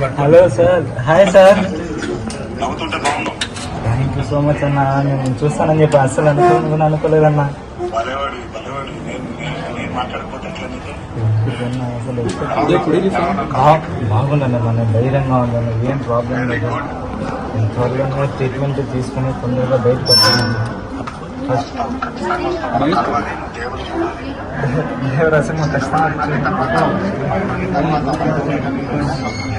Hello sir. Hi sir. Thank you so much అన్న. నేను చూస్తానని చెప్పి అస్సలు అనుకోను అనుకోలేదన్నా. బాగుందన్న మన ధైర్యంగా ఉందన్న. ఏం ప్రాబ్లం లేదు. నేను త్వరగా ట్రీట్మెంట్ తీసుకుని తొందరగా బయటకు వస్తాను. ఫస్ట్ ఖచ్చితంగా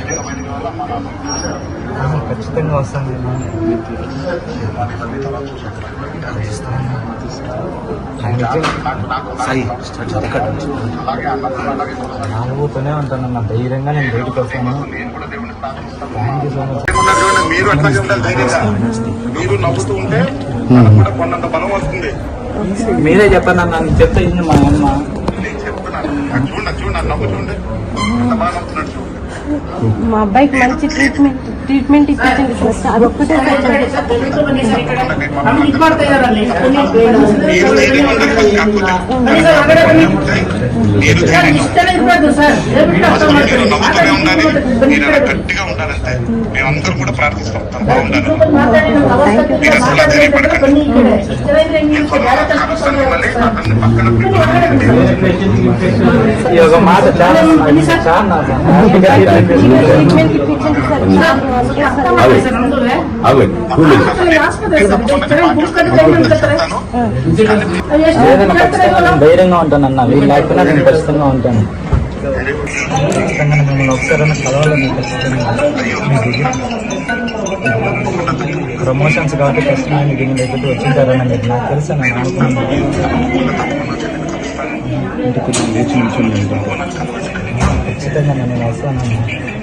ఖచ్చితంగా వస్తాను. నాలుగుతూనే ఉంటాను నా ధైర్యంగా నేను బయటకు వస్తాను. థ్యాంక్ యూ సో మచ్ మీరు ధైర్యంగా. నవ్వుతూ ఉంటే కూడా కొన్నంత బలం వస్తుంది. మీరే చెప్పండి అన్న నేను చెప్తే ఇది మా అమ్మ. నేను చెప్తున్నాను. నాకు చూడండి చూడండి నవ్వు చూడండి. ఎంత బాగా నవ్వుతున్నాడు చూడండి మా అబ్బాయికి మంచి ట్రీట్మెంట్ ట్రీట్మెంట్ ఇప్పించండి సార్. అదొక్కటే గట్టిగా ఉండాలంటే మేమందరం కూడా ప్రార్థిస్తాం. బాగుండాలి అతన్ని పక్కన ఈ మాట నాకు నేను ధైర్యంగా ఉంటాను అన్న వీళ్ళు లేకపోయినా నేను ఖచ్చితంగా ఉంటాను ఖచ్చితంగా మిమ్మల్ని ఒకసారి కలవాలని ఖచ్చితంగా ప్రమోషన్స్ కాబట్టి ఖచ్చితంగా మీకు మీ దగ్గరికి వచ్చింటారని మీరు నాకు తెలుసు నేను అనుకున్నాను Hindi ko na medyo medyo nito. Ito naman yung last one.